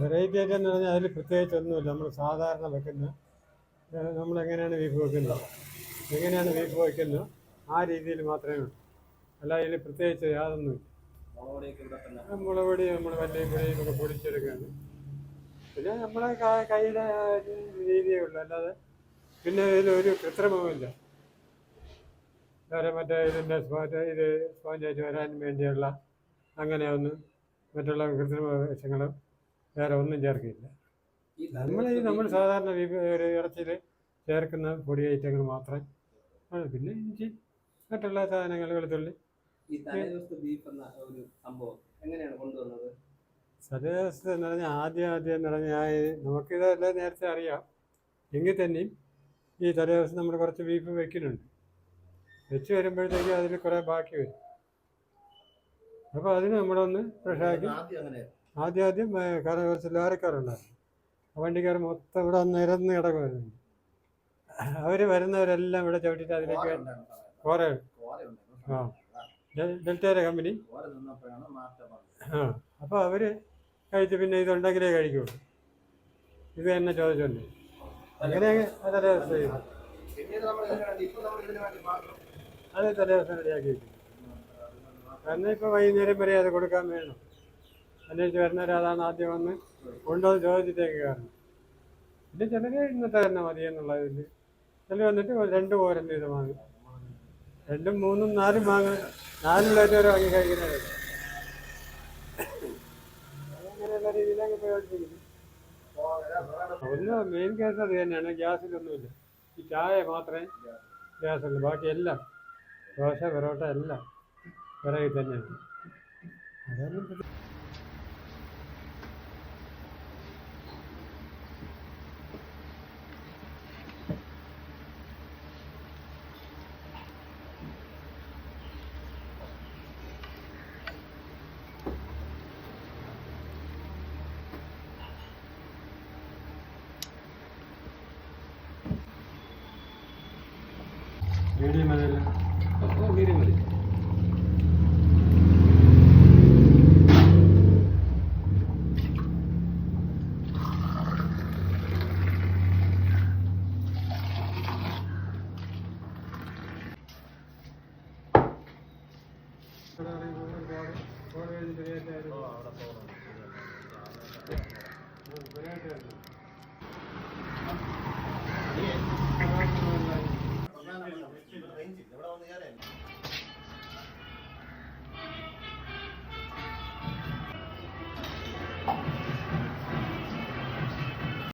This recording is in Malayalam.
വെറൈറ്റി ആയിട്ട് എന്ന് പറഞ്ഞാൽ അതിൽ പ്രത്യേകിച്ച് ഒന്നുമില്ല. നമ്മൾ സാധാരണ വെക്കുന്ന നമ്മൾ എങ്ങനെയാണ് ബീഫ് വെക്കുന്നത്? എങ്ങനെയാണ് ബീഫ് വെക്കുന്നത്? ആ രീതിയിൽ മാത്രമേ ഉള്ളൂ. അല്ല ഇതിൽ പ്രത്യേകിച്ച് യാതൊന്നുമില്ല മുളപൊടി നമ്മൾ വലിയ പൊടിയും ഒക്കെ പൊടിച്ചെടുക്കുകയാണ് പിന്നെ നമ്മളെ കയ്യിലെ രീതിയേ ഉള്ളൂ. അല്ലാതെ പിന്നെ ഇതിലൊരു കൃത്രിമവുമില്ല. വേറെ മറ്റേ ഇതിന്റെ സ്പോറ്റ് ഇത് സ്പോഞ്ചായിട്ട് വരാൻ വേണ്ടിയുള്ള അങ്ങനെ ഒന്ന് മറ്റുള്ള കൃത്രിമ വശങ്ങളും വേറെ ഒന്നും ചേർക്കില്ല. നമ്മൾ ഈ നമ്മൾ സാധാരണ ഒരു ഇറച്ചിയിൽ ചേർക്കുന്ന പൊടി ഐറ്റങ്ങൾ മാത്രമേ ആണ് പിന്നെ ഇഞ്ചി മറ്റുള്ള സാധനങ്ങൾ വെളുത്തുള്ളി. സദാവസ്ഥ എന്ന് പറഞ്ഞാൽ ആദ്യം ആദ്യം എന്ന് പറഞ്ഞാൽ നമുക്കിതെല്ലാം നേരത്തെ അറിയാം. എങ്കിൽ തന്നെയും ഈ തലേദിവസം നമ്മൾ കുറച്ച് ബീഫ് വെക്കുന്നുണ്ട് വെച്ച് വരുമ്പോഴത്തേക്കും അതിൽ കുറേ ബാക്കി വരും. അപ്പോൾ അതിന് നമ്മളൊന്ന് ഫ്രഷാക്കി ആദ്യം ആദ്യം കാരണം കുറച്ച് ലോറിക്കാരുണ്ടായിരുന്നു. വണ്ടിക്കാർ മൊത്തം ഇവിടെ നിരന്ന് കിടക്കുമായിരുന്നു അവർ വരുന്നവരെല്ലാം ഇവിടെ ചവിട്ടിട്ട് അതിലേക്ക് കോര ആ. ഡെൽറ്റയുടെ കമ്പനി. ആ. അപ്പോൾ അവർ കഴിച്ച് പിന്നെ ഇതുണ്ടെങ്കിലേ കഴിക്കുള്ളൂ. ഇത് തന്നെ ചോദിച്ചോണ്ട്. അങ്ങനെ അതേ ദിവസം ഇതിനു വേണ്ടി മാത്രം അത് തലേ ദിവസം റെഡിയാക്കി വെക്കും കാരണം ഇപ്പോൾ വൈകുന്നേരം വരെ അത് കൊടുക്കാൻ വേണം. അന്വേഷിച്ച് വരുന്നവർ അതാണ് ആദ്യം വന്ന് കൊണ്ടുവന്ന് ചോദിച്ചിട്ടേക്ക് കാരണം പിന്നെ ചിലർ ഇന്നത്തെ തന്നെ മതി എന്നുള്ള ഇതിൽ ചിലർ വന്നിട്ട് രണ്ട് പോരം ഇത് വാങ്ങി. രണ്ടും മൂന്നും നാലും വാങ്ങ. നാലും പ്ലേറ്റ് വരെ വാങ്ങി കഴിക്കുന്നവരുണ്ട് അങ്ങനെയുള്ള രീതിയിലങ്ങ് പ്രയോഗിച്ചിരിക്കുന്നു ഒന്ന് മെയിൻ കേസ് അത് തന്നെയാണ്. ഗ്യാസിലൊന്നുമില്ല. ഈ ചായ മാത്രമേ ഗ്യാസുള്ളൂ. ബാക്കി എല്ലാം ദോശ പൊറോട്ട എല്ലാം വിറകിൽ തന്നെയാണ്. അതൊന്നും മീഡിയം അതല്ല മീഡിയം മതി ഒരുപാട്